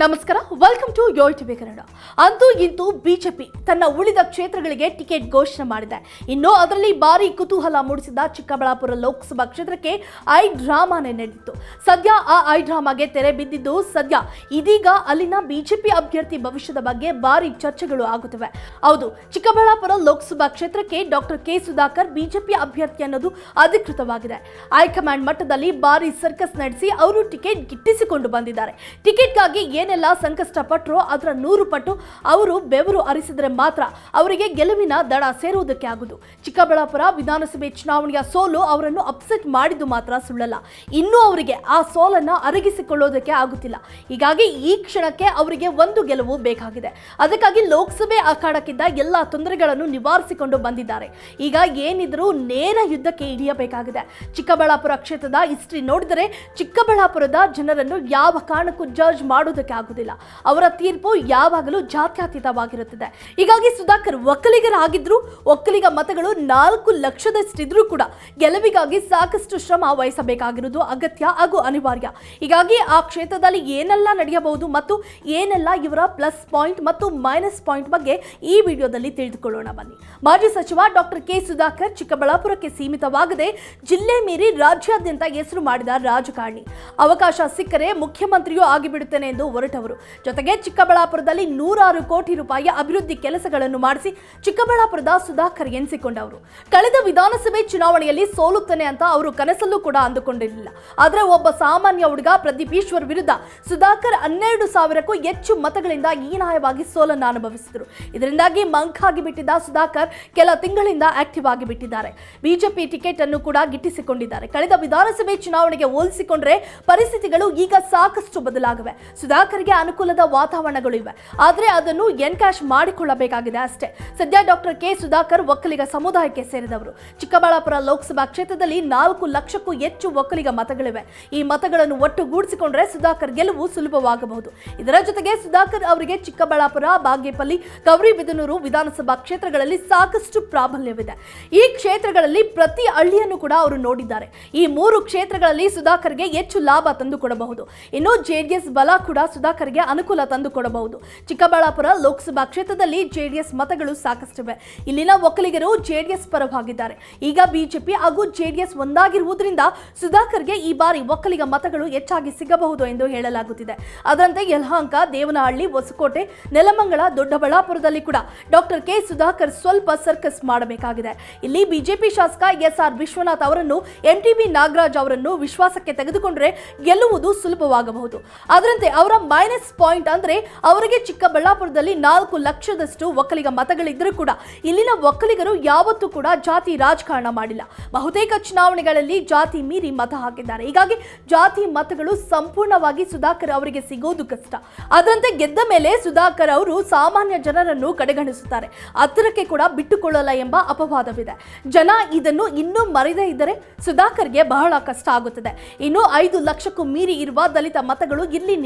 ನಮಸ್ಕಾರ welcome to Yoyo TV Kannada ಅಂತೂ ಇಂತೂ ಬಿಜೆಪಿ ತನ್ನ ಉಳಿದ ಕ್ಷೇತ್ರಗಳಿಗೆ ಟಿಕೆಟ್ ಘೋಷಣೆ ಮಾಡಿದೆ. ಇನ್ನು ಅದರಲ್ಲಿ ಭಾರಿ ಕುತೂಹಲ ಮೂಡಿಸಿದ ಚಿಕ್ಕಬಳ್ಳಾಪುರ ಲೋಕಸಭಾ ಕ್ಷೇತ್ರಕ್ಕೆ ಐ ಡ್ರಾಮಾನೇ ನಡೆದಿತ್ತು. ಸದ್ಯ ಆ ಐ ಡ್ರಾಮಾಗೆ ತೆರೆ ಬಿದ್ದಿದ್ದು ಸದ್ಯ ಇದೀಗ ಅಲ್ಲಿನ ಬಿಜೆಪಿ ಅಭ್ಯರ್ಥಿ ಭವಿಷ್ಯದ ಬಗ್ಗೆ ಭಾರಿ ಚರ್ಚೆಗಳು ಆಗುತ್ತಿವೆ. ಹೌದು, ಚಿಕ್ಕಬಳ್ಳಾಪುರ ಲೋಕಸಭಾ ಕ್ಷೇತ್ರಕ್ಕೆ ಡಾಕ್ಟರ್ ಕೆ ಸುಧಾಕರ್ ಬಿಜೆಪಿ ಅಭ್ಯರ್ಥಿ ಅನ್ನೋದು ಅಧಿಕೃತವಾಗಿದೆ. ಹೈಕಮಾಂಡ್ ಮಟ್ಟದಲ್ಲಿ ಭಾರಿ ಸರ್ಕಸ್ ನಡೆಸಿ ಅವರು ಟಿಕೆಟ್ ಗಿಟ್ಟಿಸಿಕೊಂಡು ಬಂದಿದ್ದಾರೆ. ಟಿಕೆಟ್ಗಾಗಿ ಏನೆಲ್ಲ ಸಂಕಷ್ಟ ಪಟ್ಟರೋ ಅದರ ನೂರು ಪಟ್ಟು ಅವರು ಬೆವರು ಅರಿಸಿದರೆ ಮಾತ್ರ ಅವರಿಗೆ ಗೆಲುವಿನ ದಡ ಸೇರುವುದಕ್ಕೆ ಆಗುದು. ಚಿಕ್ಕಬಳ್ಳಾಪುರ ವಿಧಾನಸಭೆ ಚುನಾವಣೆಯ ಸೋಲು ಅವರನ್ನು ಅಪ್ಸೆಟ್ ಮಾಡಿದ್ದು ಮಾತ್ರ ಸುಳ್ಳಲ್ಲ. ಇನ್ನೂ ಅವರಿಗೆ ಆ ಸೋಲನ್ನ ಅರಗಿಸಿಕೊಳ್ಳೋದಕ್ಕೆ ಆಗುತ್ತಿಲ್ಲ. ಹೀಗಾಗಿ ಈ ಕ್ಷಣಕ್ಕೆ ಅವರಿಗೆ ಒಂದು ಗೆಲುವು ಬೇಕಾಗಿದೆ. ಅದಕ್ಕಾಗಿ ಲೋಕಸಭೆ ಅಖಾಡಕ್ಕಿದ್ದ ಎಲ್ಲ ತೊಂದರೆಗಳನ್ನು ನಿವಾರಿಸಿಕೊಂಡು ಬಂದಿದ್ದಾರೆ. ಈಗ ಏನಿದ್ರೂ ನೇರ ಯುದ್ಧಕ್ಕೆ ಇಳಿಯಬೇಕಾಗಿದೆ ಚಿಕ್ಕಬಳ್ಳಾಪುರ ಕ್ಷೇತ್ರದ ಹಿಸ್ಟ್ರಿ ನೋಡಿದರೆ ಚಿಕ್ಕಬಳ್ಳಾಪುರದ ಜನರನ್ನು ಯಾವ ಕಾರಣಕ್ಕೂ ಜಡ್ಜ್ ಮಾಡೋದಕ್ಕೆ ಆಗುದಿಲ್ಲ ಅವರ ತೀರ್ಪು ಯಾವಾಗಲೂ ಜಾತ್ಯತೀತವಾಗಿರುತ್ತದೆ. ಹೀಗಾಗಿ ಸುಧಾಕರ್ ಒಕ್ಕಲಿಗರಾಗಿದ್ರು, ಒಕ್ಕಲಿಗ ಮತಗಳು ನಾಲ್ಕು ಲಕ್ಷದಷ್ಟಿದ್ರೂ ಕೂಡ ಗೆಲುವಿಗಾಗಿ ಸಾಕಷ್ಟು ಶ್ರಮ ವಹಿಸಬೇಕಾಗಿರುವುದು ಅಗತ್ಯ ಹಾಗೂ ಅನಿವಾರ್ಯ. ಹೀಗಾಗಿ ಆ ಕ್ಷೇತ್ರದಲ್ಲಿ ಏನೆಲ್ಲ ನಡೆಯಬಹುದು ಮತ್ತು ಏನೆಲ್ಲ ಇವರ ಪ್ಲಸ್ ಪಾಯಿಂಟ್ ಮತ್ತು ಮೈನಸ್ ಪಾಯಿಂಟ್ ಬಗ್ಗೆ ಈ ವಿಡಿಯೋದಲ್ಲಿ ತಿಳಿದುಕೊಳ್ಳೋಣ ಬನ್ನಿ. ಮಾಜಿ ಸಚಿವ ಡಾಕ್ಟರ್ ಕೆ. ಸುಧಾಕರ್ ಚಿಕ್ಕಬಳ್ಳಾಪುರಕ್ಕೆ ಸೀಮಿತವಾಗದೆ ಜಿಲ್ಲೆ ಮೀರಿ ರಾಜ್ಯಾದ್ಯಂತ ಹೆಸರು ಮಾಡಿದ ರಾಜಕಾರಣಿ. ಅವಕಾಶ ಸಿಕ್ಕರೆ ಮುಖ್ಯಮಂತ್ರಿಯೂ ಆಗಿಬಿಡುತ್ತೇನೆ ಎಂದು ಹೊರಟವರು. ಜೊತೆಗೆ ಚಿಕ್ಕಬಳ್ಳಾಪುರದಲ್ಲಿ ನೂರಾರು ಕೋಟಿ ರೂಪಾಯಿ ಅಭಿವೃದ್ಧಿ ಕೆಲಸಗಳನ್ನು ಮಾಡಿಸಿ ಚಿಕ್ಕಬಳ್ಳಾಪುರದ ಸುಧಾಕರ್ ಎನಿಸಿಕೊಂಡವರು. ಕಳೆದ ವಿಧಾನಸಭೆ ಚುನಾವಣೆಯಲ್ಲಿ ಸೋಲುತ್ತೇನೆ ಅಂತ ಅವರು ಕನಸಲ್ಲೂ ಕೂಡ ಅಂದುಕೊಂಡಿರಲಿಲ್ಲ. ಆದರೆ ಒಬ್ಬ ಸಾಮಾನ್ಯ ಹುಡುಗ ಪ್ರದೀಪ್ ಈಶ್ವರ್ ವಿರುದ್ಧ ಸುಧಾಕರ್ ಹನ್ನೆರಡು ಸಾವಿರಕ್ಕೂ ಹೆಚ್ಚು ಮತಗಳಿಂದ ಹೀನಾಯವಾಗಿ ಸೋಲನ್ನು ಅನುಭವಿಸಿದರು. ಇದರಿಂದಾಗಿ ಮಂಕಾಗಿ ಬಿಟ್ಟಿದ್ದ ಸುಧಾಕರ್ ಕೆಲ ತಿಂಗಳಿಂದ ಆಕ್ಟಿವ್ ಆಗಿ ಬಿಟ್ಟಿದ್ದಾರೆ ಬಿಜೆಪಿ ಟಿಕೆಟ್ ಅನ್ನು ಕೂಡ ಗಿಟ್ಟಿಸಿಕೊಂಡಿದ್ದಾರೆ. ಕಳೆದ ವಿಧಾನಸಭೆ ಚುನಾವಣೆಗೆ ಹೋಲಿಸಿಕೊಂಡ್ರೆ ಪರಿಸ್ಥಿತಿಗಳು ಈಗ ಸಾಕಷ್ಟು ಬದಲಾಗಿವೆ. ಸುಧಾಕರ್ಗೆ ಅನುಕೂಲದ ವಾತಾವರಣಗಳು ಇವೆ. ಆದರೆ ಅದನ್ನು ಎನ್ಕ್ಯಾಶ್ ಮಾಡಿಕೊಳ್ಳಬೇಕಾಗಿದೆ ಅಷ್ಟೇ. ಸದ್ಯ ಡಾಕ್ಟರ್ ಕೆ. ಸುಧಾಕರ್ ಒಕ್ಕಲಿಗ ಸಮುದಾಯಕ್ಕೆ ಸೇರಿದವರು. ಚಿಕ್ಕಬಳ್ಳಾಪುರ ಲೋಕಸಭಾ ಕ್ಷೇತ್ರದಲ್ಲಿ ನಾಲ್ಕು ಲಕ್ಷಕ್ಕೂ ಹೆಚ್ಚು ಒಕ್ಕಲಿಗ ಮತಗಳಿವೆ. ಈ ಮತಗಳನ್ನು ಒಟ್ಟುಗೂಡಿಸಿಕೊಂಡ್ರೆ ಸುಧಾಕರ್ ಗೆಲುವು ಸುಲಭವಾಗಬಹುದು. ಇದರ ಜೊತೆಗೆ ಸುಧಾಕರ್ ಅವರಿಗೆ ಚಿಕ್ಕಬಳ್ಳಾಪುರ, ಬಾಗೇಪಲ್ಲಿ ಗೌರಿಬಿದನೂರು ವಿಧಾನಸಭಾ ಕ್ಷೇತ್ರಗಳಲ್ಲಿ ಸಾಕಷ್ಟು ಪ್ರಾಬಲ್ಯವಿದೆ. ಈ ಕ್ಷೇತ್ರಗಳಲ್ಲಿ ಪ್ರತಿ ಹಳ್ಳಿಯನ್ನು ಕೂಡ ಅವರು ನೋಡಿದ್ದಾರೆ. ಈ ಮೂರು ಕ್ಷೇತ್ರಗಳಲ್ಲಿ ಸುಧಾಕರ್ಗೆ ಹೆಚ್ಚು ಲಾಭ ತಂದುಕೊಡಬಹುದು. ಇನ್ನು ಜೆಡಿಎಸ್ ಬಲ ಕೂಡ ಸುಧಾಕರ್ಗೆ ಅನುಕೂಲ ತಂದುಕೊಡಬಹುದು. ಚಿಕ್ಕಬಳ್ಳಾಪುರ ಲೋಕಸಭಾ ಕ್ಷೇತ್ರದಲ್ಲಿ ಜೆಡಿಎಸ್ ಮತಗಳು ಸಾಕಷ್ಟಿವೆ. ಇಲ್ಲಿನ ಒಕ್ಕಲಿಗರು ಜೆಡಿಎಸ್ ಪರವಾಗಿದ್ದಾರೆ. ಈಗ ಬಿಜೆಪಿ ಹಾಗೂ ಜೆಡಿಎಸ್ ಒಂದಾಗಿರುವುದರಿಂದ ಸುಧಾಕರ್ಗೆ ಈ ಬಾರಿ ಒಕ್ಕಲಿಗ ಮತಗಳು ಹೆಚ್ಚಾಗಿ ಸಿಗಬಹುದು ಎಂದು ಹೇಳಲಾಗುತ್ತಿದೆ. ಅದರಂತೆ ಯಲಹಂಕ, ದೇವನಹಳ್ಳಿ, ಹೊಸಕೋಟೆ, ನೆಲಮಂಗಲ, ದೊಡ್ಡಬಳ್ಳಾಪುರದಲ್ಲಿ ಕೂಡ ಡಾಕ್ಟರ್ ಕೆ ಸುಧಾಕರ್ ಸ್ವಲ್ಪ ಸರ್ಕಸ್ ಮಾಡಬೇಕಾಗಿದೆ. ಇಲ್ಲಿ ಬಿಜೆಪಿ ಶಾಸಕ ಎಸ್ ಆರ್ ವಿಶ್ವನಾಥ್ ಅವರನ್ನು ಎಂಟಿಬಿ ನಾಗರಾಜ್ ಅವರನ್ನು ವಿಶ್ವಾಸಕ್ಕೆ ತೆಗೆದುಕೊಂಡರೆ ಗೆಲ್ಲುವುದು ಸುಲಭವಾಗಬಹುದು. ಅದರಂತೆ ಅವರ ಮೈನಸ್ ಪಾಯಿಂಟ್ ಅಂದ್ರೆ ಅವರಿಗೆ ಚಿಕ್ಕಬಳ್ಳಾಪುರದಲ್ಲಿ ನಾಲ್ಕು ಲಕ್ಷದಷ್ಟು ಒಕ್ಕಲಿಗ ಮತಗಳಿದ್ದರೂ ಕೂಡ ಇಲ್ಲಿನ ಒಕ್ಕಲಿಗರು ಯಾವತ್ತೂ ಕೂಡ ಜಾತಿ ರಾಜಕಾರಣ ಮಾಡಿಲ್ಲ. ಬಹುತೇಕ ಚುನಾವಣೆಗಳಲ್ಲಿ ಜಾತಿ ಮೀರಿ ಮತ ಹಾಕಿದ್ದಾರೆ. ಹೀಗಾಗಿ ಜಾತಿ ಮತಗಳು ಸಂಪೂರ್ಣವಾಗಿ ಸುಧಾಕರ್ ಅವರಿಗೆ ಸಿಗೋದು ಕಷ್ಟ. ಅದರಂತೆ ಗೆದ್ದ ಮೇಲೆ ಸುಧಾಕರ್ ಅವರು ಸಾಮಾನ್ಯ ಜನರನ್ನು ಕಡೆಗಣಿಸುತ್ತಾರೆ. ಹತ್ತಿರಕ್ಕೆ ಕೂಡ ಬಿಟ್ಟುಕೊಳ್ಳಲ್ಲ ಎಂಬ ಅಪವಾದವಿದೆ. ಜನ ಇದನ್ನು ಇನ್ನೂ ಮರೆಯದೇ ಇದ್ದರೆ ಸುಧಾಕರ್ಗೆ ಬಹಳ ಕಷ್ಟ ಆಗುತ್ತದೆ. ಇನ್ನು ಐದು ಲಕ್ಷಕ್ಕೂ ಮೀರಿ ಇರುವ ದಲಿತ ಮತಗಳು ಇಲ್ಲಿ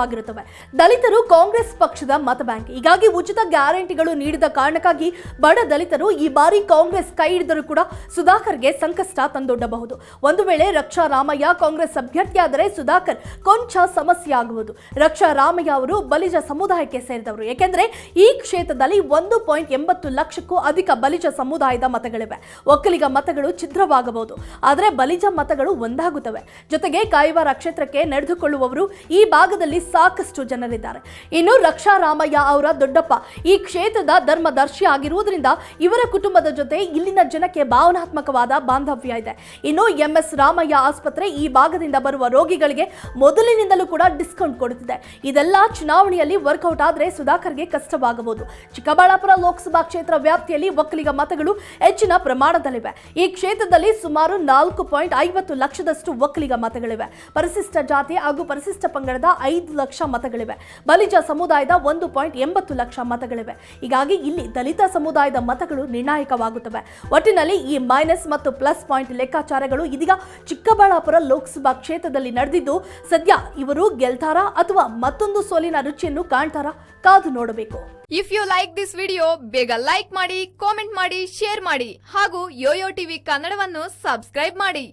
ನಿರ್ಣಾಯಕವಾಗಿರುತ್ತವೆ ದಲಿತರು ಕಾಂಗ್ರೆಸ್ ಪಕ್ಷದ ಮತ ಬ್ಯಾಂಕ್. ಹೀಗಾಗಿ ಉಚಿತ ಗ್ಯಾರಂಟಿಗಳು ನೀಡಿದ ಕಾರಣಕ್ಕಾಗಿ ಬಡ ದಲಿತರು ಈ ಬಾರಿ ಕಾಂಗ್ರೆಸ್ ಕೈ ಹಿಡಿದರೂ ಕೂಡ ಸುಧಾಕರ್ಗೆ ಸಂಕಷ್ಟ ತಂದೊಡ್ಡಬಹುದು. ಒಂದು ವೇಳೆ ರಕ್ಷಾ ರಾಮಯ್ಯ ಕಾಂಗ್ರೆಸ್ ಅಭ್ಯರ್ಥಿಯಾದರೆ ಸುಧಾಕರ್ ಕೊಂಚ ಸಮಸ್ಯೆ ಆಗುವುದು. ರಕ್ಷಾ ರಾಮಯ್ಯ ಅವರು ಬಲಿಜ ಸಮುದಾಯಕ್ಕೆ ಸೇರಿದವರು. ಏಕೆಂದರೆ ಈ ಕ್ಷೇತ್ರದಲ್ಲಿ ಒಂದು ಪಾಯಿಂಟ್ ಎಂಬತ್ತು ಲಕ್ಷಕ್ಕೂ ಅಧಿಕ ಬಲಿಜ ಸಮುದಾಯದ ಮತಗಳಿವೆ. ಒಕ್ಕಲಿಗ ಮತಗಳು ಛಿದ್ರವಾಗಬಹುದು. ಆದರೆ ಬಲಿಜ ಮತಗಳು ಒಂದಾಗುತ್ತವೆ. ಜೊತೆಗೆ ಕಾಯುವಾರ ಕ್ಷೇತ್ರಕ್ಕೆ ನಡೆದುಕೊಳ್ಳುವವರು ಈ ಭಾಗದಲ್ಲಿ ಸಾಕಷ್ಟು ಜನರಿದ್ದಾರೆ. ಇನ್ನು ರಕ್ಷಾ ರಾಮಯ್ಯ ಅವರ ದೊಡ್ಡಪ್ಪ ಈ ಕ್ಷೇತ್ರದ ಧರ್ಮದರ್ಶಿ ಆಗಿರುವುದರಿಂದ ಇವರ ಕುಟುಂಬದ ಜೊತೆ ಇಲ್ಲಿನ ಜನಕ್ಕೆ ಭಾವನಾತ್ಮಕವಾದ ಬಾಂಧವ್ಯ ಇದೆ. ಇನ್ನು ಎಂ ಎಸ್ ರಾಮಯ್ಯ ಆಸ್ಪತ್ರೆ ಈ ಭಾಗದಿಂದ ಬರುವ ರೋಗಿಗಳಿಗೆ ಮೊದಲಿನಿಂದಲೂ ಕೂಡ ಡಿಸ್ಕೌಂಟ್ ಕೊಡುತ್ತಿದೆ. ಇದೆಲ್ಲ ಚುನಾವಣೆಯಲ್ಲಿ ವರ್ಕೌಟ್ ಆದರೆ ಸುಧಾಕರ್ಗೆ ಕಷ್ಟವಾಗಬಹುದು. ಚಿಕ್ಕಬಳ್ಳಾಪುರ ಲೋಕಸಭಾ ಕ್ಷೇತ್ರ ವ್ಯಾಪ್ತಿಯಲ್ಲಿ ಒಕ್ಕಲಿಗ ಮತಗಳು ಹೆಚ್ಚಿನ ಪ್ರಮಾಣದಲ್ಲಿವೆ. ಈ ಕ್ಷೇತ್ರದಲ್ಲಿ ಸುಮಾರು ನಾಲ್ಕು ಪಾಯಿಂಟ್ ಐವತ್ತು ಲಕ್ಷದಷ್ಟು ಒಕ್ಕಲಿಗ ಮತಗಳಿವೆ. ಪರಿಶಿಷ್ಟ ಜಾತಿ ಹಾಗೂ ಪರಿಶಿಷ್ಟ ಪಂಗಡದ ಐದು ಲಕ್ಷ ಮತಗಳಿವೆ. ಬಲಿಜ ಸಮುದಾಯದ ಒಂದು ಪಾಯಿಂಟ್ ಎಂಬತ್ತು ಲಕ್ಷ ಮತಗಳಿವೆ. ಹೀಗಾಗಿ ಇಲ್ಲಿ ದಲಿತ ಸಮುದಾಯದ ಮತಗಳು ನಿರ್ಣಾಯಕವಾಗುತ್ತವೆ. ಒಟ್ಟಿನಲ್ಲಿ ಈ ಮೈನಸ್ ಮತ್ತು ಪ್ಲಸ್ ಪಾಯಿಂಟ್ ಲೆಕ್ಕಾಚಾರಗಳು ಇದೀಗ ಚಿಕ್ಕಬಳ್ಳಾಪುರ ಲೋಕಸಭಾ ಕ್ಷೇತ್ರದಲ್ಲಿ ನಡೆದಿದ್ದು, ಸದ್ಯ ಇವರು ಗೆಲ್ತಾರಾ ಅಥವಾ ಮತ್ತೊಂದು ಸೋಲಿನ ರುಚಿಯನ್ನು ಕಾಣ್ತಾರಾ ಕಾದು ನೋಡಬೇಕು. If you like this video ಬೇಗ ಲೈಕ್ ಮಾಡಿ ಕಾಮೆಂಟ್ ಮಾಡಿ ಶೇರ್ ಮಾಡಿ ಹಾಗೂ ಯೋಯೋ ಟಿವಿ ಕನ್ನಡವನ್ನು ಸಬ್ಸ್ಕ್ರೈಬ್ ಮಾಡಿ.